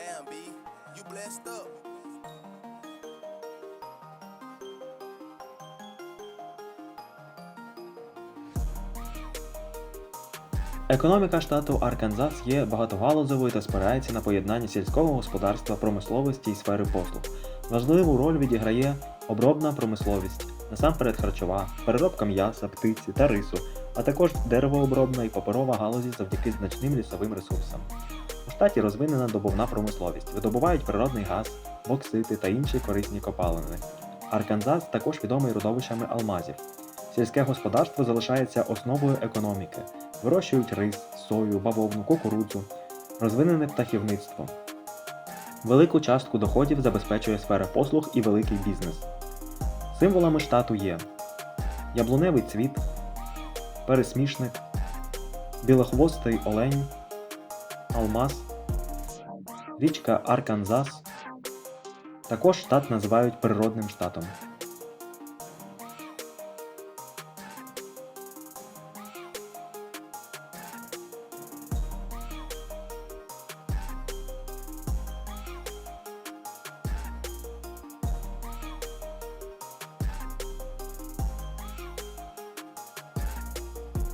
Damn, B, you blessed up. Економіка штату Арканзас є багатогалузовою та спирається на поєднанні сільського господарства, промисловості і сфери послуг. Важливу роль відіграє обробна промисловість, насамперед харчова, переробка м'яса, птиці та рису, а також деревообробна і паперова галузі завдяки значним лісовим ресурсам. Штаті розвинена добувна промисловість, видобувають природний газ, боксити та інші корисні копалини. Арканзас також відомий родовищами алмазів. Сільське господарство залишається основою економіки. Вирощують рис, сою, бавовну, кукурудзу, розвинене птахівництво. Велику частку доходів забезпечує сфера послуг і великий бізнес. Символами штату є яблуневий цвіт, пересмішник, білохвостий олень, алмаз, річка Арканзас. Також штат називають природним штатом.